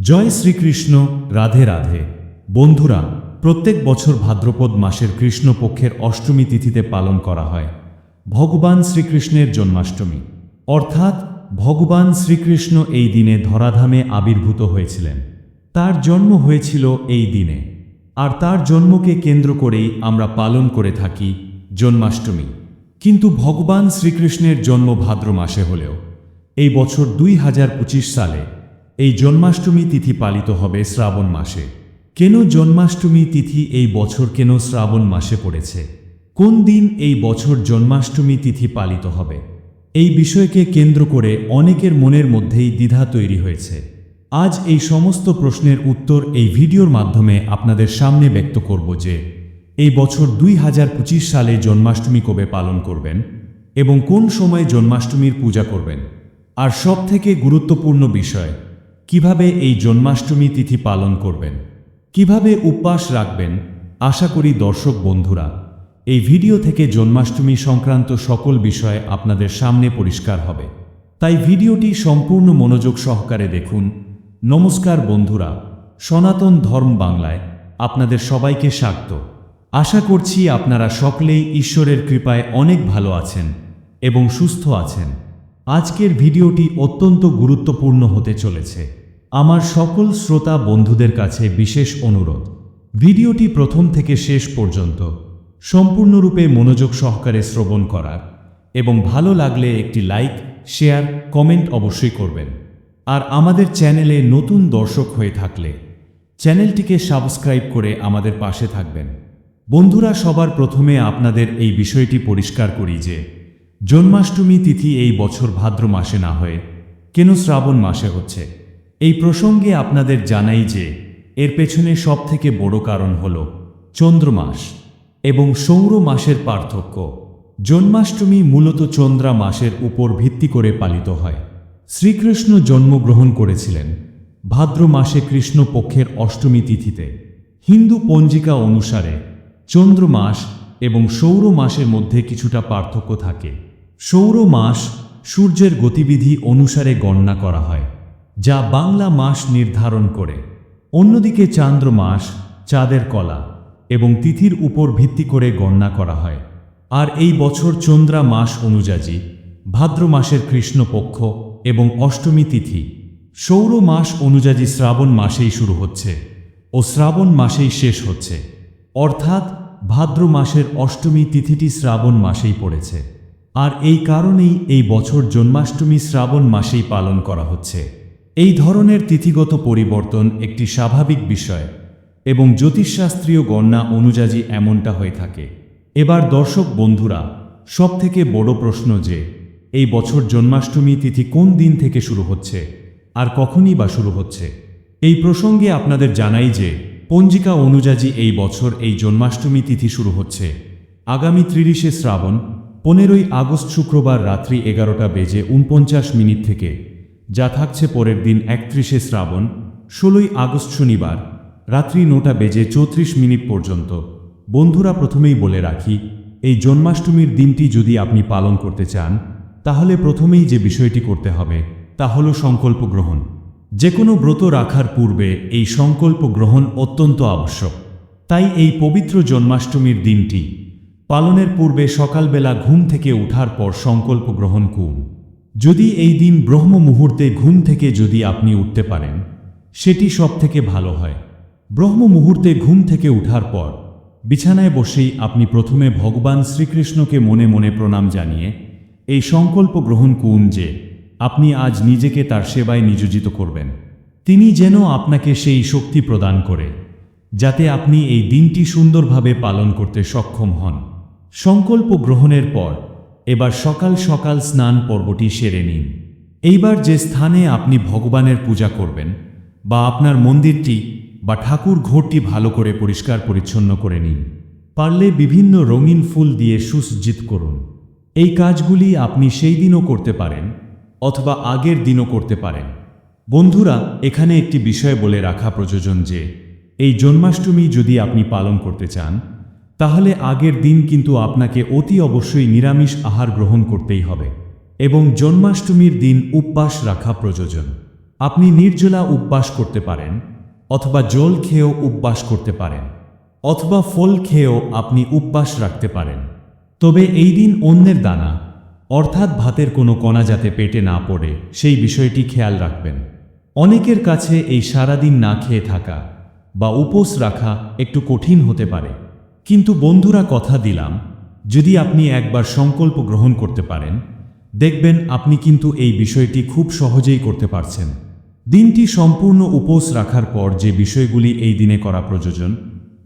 জয় শ্রীকৃষ্ণ, রাধে রাধে। বন্ধুরা, প্রত্যেক বছর ভাদ্রপদ মাসের কৃষ্ণপক্ষের অষ্টমী তিথিতে পালন করা হয়। ভগবান শ্রীকৃষ্ণের জন্মাষ্টমী। অর্থাৎ ভগবান শ্রীকৃষ্ণ এই দিনে ধরাধামে আবির্ভূত হয়েছিলেন। তার জন্ম হয়েছিল এই দিনে। আর তার জন্মকে কেন্দ্র করেই আমরা পালন করে থাকি জন্মাষ্টমী। কিন্তু ভগবান শ্রীকৃষ্ণের জন্ম ভাদ্র মাসে হলেও, এই বছর দুই হাজার পঁচিশ সালে এই জন্মাষ্টমী তিথি পালিত হবে শ্রাবণ মাসে। কেন জন্মাষ্টমী তিথি এই বছর কেন শ্রাবণ মাসে পড়েছে? কোন দিন এই বছর জন্মাষ্টমী তিথি পালিত হবে? এই বিষয়কে কেন্দ্র করে অনেকের মনের মধ্যেই দ্বিধা তৈরি হয়েছে। আজ এই সমস্ত প্রশ্নের উত্তর এই ভিডিওর মাধ্যমে আপনাদের সামনে ব্যক্ত করব যে, এই বছর দুই হাজার পঁচিশ সালে জন্মাষ্টমী কবে পালন করবেন এবং কোন সময় জন্মাষ্টমীর পূজা করবেন? আর সবথেকে গুরুত্বপূর্ণ বিষয় কীভাবে এই জন্মাষ্টমী তিথি পালন করবেন? কীভাবে উপবাস রাখবেন? আশা করি দর্শক বন্ধুরা, এই ভিডিও থেকে জন্মাষ্টমী সংক্রান্ত সকল বিষয় আপনাদের সামনে পরিষ্কার হবে। তাই ভিডিওটি সম্পূর্ণ মনোযোগ সহকারে দেখুন। নমস্কার বন্ধুরা, সনাতন ধর্ম বাংলায় আপনাদের সবাইকে স্বাগত। আশা করছি আপনারা সকলেই ঈশ্বরের কৃপায় অনেক ভালো আছেন এবং সুস্থ আছেন। আজকের ভিডিওটি অত্যন্ত গুরুত্বপূর্ণ হতে চলেছে। আমার সকল শ্রোতা বন্ধুদের কাছে বিশেষ অনুরোধ। ভিডিওটি প্রথম থেকে শেষ পর্যন্ত সম্পূর্ণরূপে মনোযোগ সহকারে শ্রবণ করার এবং ভালো লাগলে একটি লাইক, শেয়ার, কমেন্ট অবশ্যই করবেন। আর আমাদের চ্যানেলে নতুন দর্শক হয়ে থাকলে চ্যানেলটিকে সাবস্ক্রাইব করে আমাদের পাশে থাকবেন। বন্ধুরা, সবার প্রথমে আপনাদের এই বিষয়টি পরিষ্কার করি যে, জন্মাষ্টমী তিথি এই বছর ভাদ্র মাসে না হয়ে কেন শ্রাবণ মাসে হচ্ছে? এই প্রসঙ্গে আপনাদের জানাই যে, এর পেছনে সবথেকে বড় কারণ হল চন্দ্রমাস এবং সৌর মাসের পার্থক্য। জন্মাষ্টমী মূলত চন্দ্রা মাসের উপর ভিত্তি করে পালিত হয়। শ্রীকৃষ্ণ জন্মগ্রহণ করেছিলেন ভাদ্র মাসে কৃষ্ণপক্ষের অষ্টমী তিথিতে। হিন্দু পঞ্জিকা অনুসারে চন্দ্র মাস এবং সৌর মাসের মধ্যে কিছুটা পার্থক্য থাকে। সৌর মাস সূর্যের গতিবিধি অনুসারে গণনা করা হয়। যা বাংলা মাস নির্ধারণ করে। অন্যদিকে চান্দ্র মাস চাঁদের কলা এবং তিথির উপর ভিত্তি করে গণনা করা হয়। আর এই বছর চন্দ্রা মাস অনুযায়ী ভাদ্র মাসের কৃষ্ণপক্ষ এবং অষ্টমী তিথি। সৌর মাস অনুযায়ী শ্রাবণ মাসেই শুরু হচ্ছে ও শ্রাবণ মাসেই শেষ হচ্ছে। অর্থাৎ ভাদ্র মাসের অষ্টমী তিথিটি শ্রাবণ মাসেই পড়েছে। আর এই কারণেই এই বছর জন্মাষ্টমী শ্রাবণ মাসেই পালন করা হচ্ছে। এই ধরনের তিথিগত পরিবর্তন একটি স্বাভাবিক বিষয় এবং জ্যোতিষশাস্ত্রীয় গণনা অনুযায়ী এমনটা হয়ে থাকে। এবার দর্শক বন্ধুরা, সবথেকে বড় প্রশ্ন যে, এই বছর জন্মাষ্টমী তিথি কোন দিন থেকে শুরু হচ্ছে আর কখনই বা শুরু হচ্ছে? এই প্রসঙ্গে আপনাদের জানাই যে, পঞ্জিকা অনুযায়ী এই বছর এই জন্মাষ্টমী তিথি শুরু হচ্ছে। আগামী ত্রিশে শ্রাবণ, পনেরোই আগস্ট শুক্রবার রাত্রি এগারোটা বেজে উনপঞ্চাশ মিনিট থেকে যা থাকছে পরের দিন একত্রিশে শ্রাবণ, ষোলোই আগস্ট শনিবার, রাত্রি নটা বেজে চৌত্রিশ মিনিট পর্যন্ত। বন্ধুরা প্রথমেই বলে রাখি, এই জন্মাষ্টমীর দিনটি যদি আপনি পালন করতে চান, তাহলে প্রথমেই যে বিষয়টি করতে হবে, তা হল সংকল্প গ্রহণ। যে কোনো ব্রত রাখার পূর্বে এই সংকল্প গ্রহণ অত্যন্ত আবশ্যক। তাই এই পবিত্র জন্মাষ্টমীর দিনটি, পালনের পূর্বে সকালবেলা ঘুম থেকে ওঠার পর সংকল্প গ্রহণ করুন। যদি এই দিন ব্রহ্ম মুহূর্তে ঘুম থেকে যদি আপনি উঠতে পারেন, সেটি সব থেকে ভালো হয়। ব্রহ্ম মুহূর্তে ঘুম থেকে উঠার পর বিছানায় বসেই আপনি প্রথমে ভগবান শ্রীকৃষ্ণকে মনে মনে প্রণাম জানিয়ে এই সংকল্প গ্রহণ করুন যে আপনি আজ নিজেকে তার সেবায় নিয়োজিত করবেন। তিনি যেন আপনাকে সেই শক্তি প্রদান করে, যাতে আপনি এই দিনটি সুন্দরভাবে পালন করতে সক্ষম হন। সংকল্প গ্রহণের পর এবার সকাল সকাল স্নান পর্বটি সেরে নিন। এইবার যে স্থানে আপনি ভগবানের পূজা করবেন বা আপনার মন্দিরটি বা ঠাকুর ঘরটি ভালো করে পরিষ্কার পরিচ্ছন্ন করে নিন। পারলে বিভিন্ন রঙিন ফুল দিয়ে সুসজ্জিত করুন। এই কাজগুলি আপনি সেই দিনও করতে পারেন অথবা আগের দিনও করতে পারেন। বন্ধুরা, এখানে একটি বিষয় বলে রাখা প্রয়োজন যে, এই জন্মাষ্টমী যদি আপনি পালন করতে চান তাহলে আগের দিন কিন্তু আপনাকে অতি অবশ্যই নিরামিষ আহার গ্রহণ করতেই হবে এবং জন্মাষ্টমীর দিন উপবাস রাখা প্রয়োজন। আপনি নির্জলা উপবাস করতে পারেন অথবা জল খেয়েও উপবাস করতে পারেন অথবা ফল খেয়েও আপনি উপবাস রাখতে পারেন। তবে এই দিন অন্যের দানা, অর্থাৎ ভাতের কোনো কণা যাতে পেটে না পড়ে, সেই বিষয়টি খেয়াল রাখবেন। অনেকের কাছে এই সারাদিন না খেয়ে থাকা বা উপোস রাখা একটু কঠিন হতে পারে। কিন্তু বন্ধুরা কথা দিলাম, যদি আপনি একবার সংকল্প গ্রহণ করতে পারেন, দেখবেন আপনি কিন্তু এই বিষয়টি খুব সহজেই করতে পারছেন। দিনটি সম্পূর্ণ উপোস রাখার পর যে বিষয়গুলি এই দিনে করা প্রয়োজন,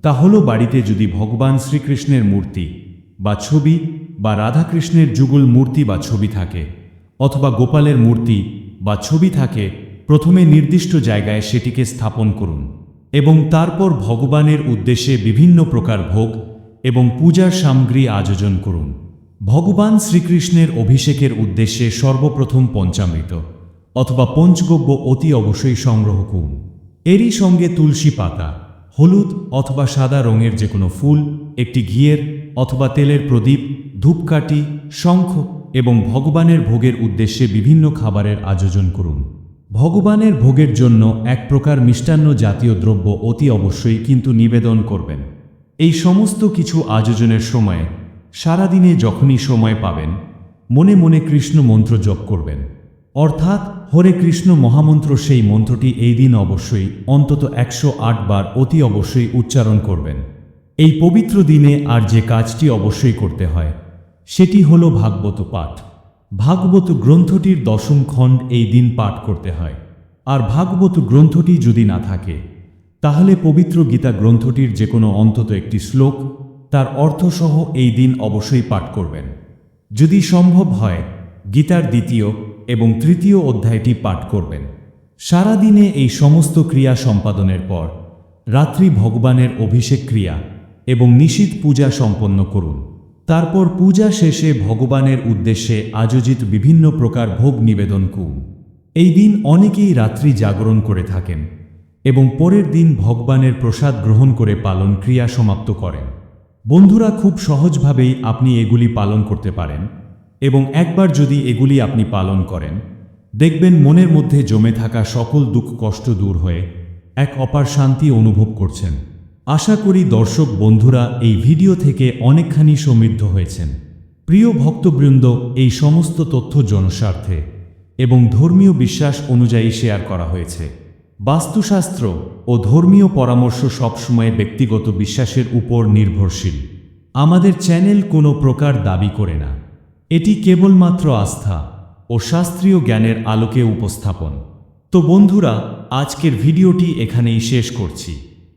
তা হল বাড়িতে যদি ভগবান শ্রীকৃষ্ণের মূর্তি বা ছবি বা রাধাকৃষ্ণের যুগল মূর্তি বা ছবি থাকে, অথবা গোপালের মূর্তি বা ছবি থাকে, প্রথমে নির্দিষ্ট জায়গায় সেটিকে স্থাপন করুন। এবং তারপর ভগবানের উদ্দেশ্যে বিভিন্ন প্রকার ভোগ এবং পূজার সামগ্রী আয়োজন করুন। ভগবান শ্রীকৃষ্ণের অভিষেকের উদ্দেশ্যে সর্বপ্রথম পঞ্চামৃত অথবা পঞ্চগব্য অতি অবশ্যই সংগ্রহ করুন। এরই সঙ্গে তুলসী পাতা, হলুদ অথবা সাদা রঙের যে কোনো ফুল, একটি ঘিয়ের অথবা তেলের প্রদীপ, ধূপকাঠি, শঙ্খ এবং ভগবানের ভোগের উদ্দেশ্যে বিভিন্ন খাবারের আয়োজন করুন। ভগবানের ভোগের জন্য এক প্রকার মিষ্টান্ন জাতীয় দ্রব্য অতি অবশ্যই কিন্তু নিবেদন করবেন। এই সমস্ত কিছু আয়োজনের সময়, সারাদিনে যখনই সময় পাবেন, মনে মনে কৃষ্ণ মন্ত্র জপ করবেন। অর্থাৎ, হরে কৃষ্ণ মহামন্ত্র সেই মন্ত্রটি এই দিন অবশ্যই, অন্তত একশো আট বার অতি অবশ্যই উচ্চারণ করবেন। এই পবিত্র দিনে আর যে কাজটি অবশ্যই করতে হয়, সেটি হল ভাগবত পাঠ। ভাগবত গ্রন্থটির দশম খণ্ড এই দিন পাঠ করতে হয়। আর ভাগবত গ্রন্থটি যদি না থাকে, তাহলে পবিত্র গীতা গ্রন্থটির যে কোনো অন্তত একটি শ্লোক, তার অর্থসহ এই দিন অবশ্যই পাঠ করবেন। যদি সম্ভব হয়, গীতার দ্বিতীয় এবং তৃতীয় অধ্যায়টি পাঠ করবেন। সারাদিনে এই সমস্ত ক্রিয়া সম্পাদনের পর, রাত্রি ভগবানের অভিষেক ক্রিয়া এবং নিশীত পূজা সম্পন্ন করুন। তারপর পূজা শেষে ভগবানের উদ্দেশ্যে আয়োজিত বিভিন্ন প্রকার ভোগ নিবেদন করুন এই দিন অনেকেই রাত্রি জাগরণ করে থাকেন এবং পরের দিন ভগবানের প্রসাদ গ্রহণ করে পালন ক্রিয়া সমাপ্ত করেন। বন্ধুরা, খুব সহজভাবেই আপনি এগুলি পালন করতে পারেন এবং একবার যদি এগুলি আপনি পালন করেন, দেখবেন মনের মধ্যে জমে থাকা সকল দুঃখ কষ্ট দূর হয়ে এক অপার শান্তি অনুভব করছেন। আশা করি দর্শক বন্ধুরা এই ভিডিও থেকে অনেকখানি সমৃদ্ধ হয়েছেন। প্রিয় ভক্তবৃন্দ, এই সমস্ত তথ্য জনস্বার্থে এবং ধর্মীয় বিশ্বাস অনুযায়ী শেয়ার করা হয়েছে। বাস্তুশাস্ত্র ও ধর্মীয় পরামর্শ সবসময় ব্যক্তিগত বিশ্বাসের উপর নির্ভরশীল। আমাদের চ্যানেল কোনো প্রকার দাবি করে না। এটি কেবলমাত্র আস্থা ও শাস্ত্রীয় জ্ঞানের আলোকে উপস্থাপন। তো বন্ধুরা, আজকের ভিডিওটি এখানেই শেষ করছি।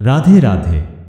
রাধে রাধে